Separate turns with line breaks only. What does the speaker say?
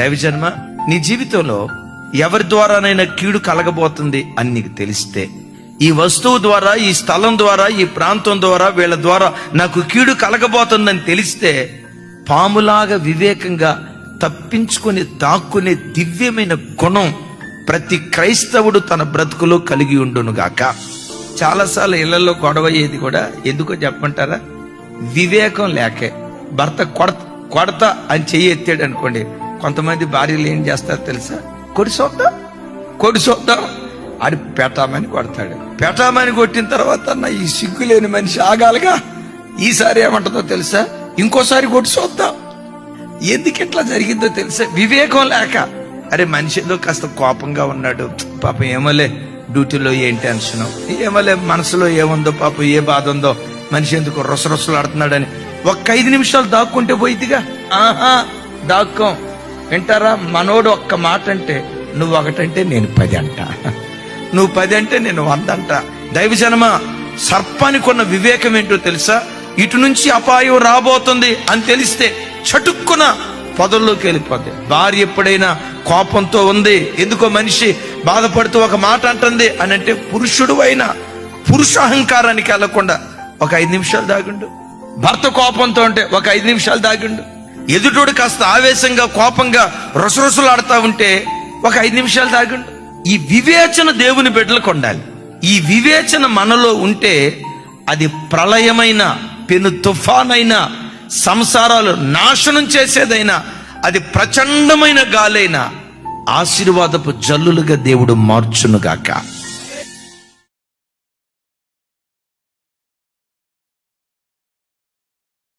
దైవజన్మ నీ జీవితంలో ఎవరి ద్వారానైనా కీడు కలగబోతుంది అని నీకు తెలిస్తే ఈ వస్తువు ద్వారా ఈ స్థలం ద్వారా ఈ ప్రాంతం ద్వారా వీళ్ళ ద్వారా నాకు కీడు కలగబోతుందని తెలిస్తే పాములాగా వివేకంగా తప్పించుకొని దాక్కునే దివ్యమైన గుణం ప్రతి క్రైస్తవుడు తన బ్రతుకులో కలిగి ఉండునుగాక చాలాసార్లు ఇళ్ళలో గొడవ అయ్యేది కూడా ఎందుకో చెప్పమంటారా? వివేకం లేకే. భర్త కొడ కొడతా అని చెయ్యి ఎత్తాడు అనుకోండి కొంతమంది భార్యలు ఏం చేస్తారు తెలుసా? కొడి చూద్దాం కొడి చూద్దాం ఆడి పెటామని కొడతాడు. పెటామని కొట్టిన తర్వాత నా ఈ సిగ్గు లేని మనిషి ఆగాలిగా. ఈసారి ఏమంటుందో తెలుసా? ఇంకోసారి కొట్టి చూద్దాం ఎందుకు ఇట్లా జరిగిందో తెలుసా? వివేకం లేక. అరే మనిషి ఏదో కాస్త కోపంగా ఉన్నాడు. పాపం ఏమోలే డ్యూటీలో ఏం టెన్షన్? ఏమోలే మనసులో ఏముందో పాపం ఏ బాధ ఉందో మనిషి ఎందుకు రొసరొసలాడుతున్నాడని. ఒక్క ఐదు నిమిషాలు దాక్కుంటే పోయిద్దిగా? ఆహా దాక్కోం. వింటారా? మనోడు ఒక్క మాట అంటే నువ్వు ఒకటంటే నేను పది అంట నువ్వు పది అంటే నేను వంద అంట దైవజనమ సర్పానికి ఉన్న వివేకం ఏంటో తెలుసా? ఇటు నుంచి అపాయం రాబోతుంది అని తెలిస్తే చటుక్కున పొదల్లోకి వెళ్ళిపోద్ది. భార్య ఎప్పుడైనా కోపంతో ఉంది ఎందుకో మనిషి బాధపడుతూ ఒక మాట అంటుంది అని అంటే పురుషుడు అయినా పురుష అహంకారానికి వెళ్ళకుండా ఒక ఐదు నిమిషాలు దాగిండు. భర్త కోపంతో ఉంటే ఒక ఐదు నిమిషాలు దాగిండు. ఎదుటోడు కాస్త ఆవేశంగా కోపంగా రొసరొసలాడుతూ ఉంటే ఒక ఐదు నిమిషాలు దాగుండు ఈ వివేచన దేవుని బిడ్డలు కొండాలి. ఈ వివేచన మనలో ఉంటే అది ప్రళయమైన పెను తుఫానైనా సంసారాలు నాశనం చేసేదైనా అది ప్రచండమైన గాలైనా ఆశీర్వాదపు జల్లులుగా దేవుడు మార్చునుగాక.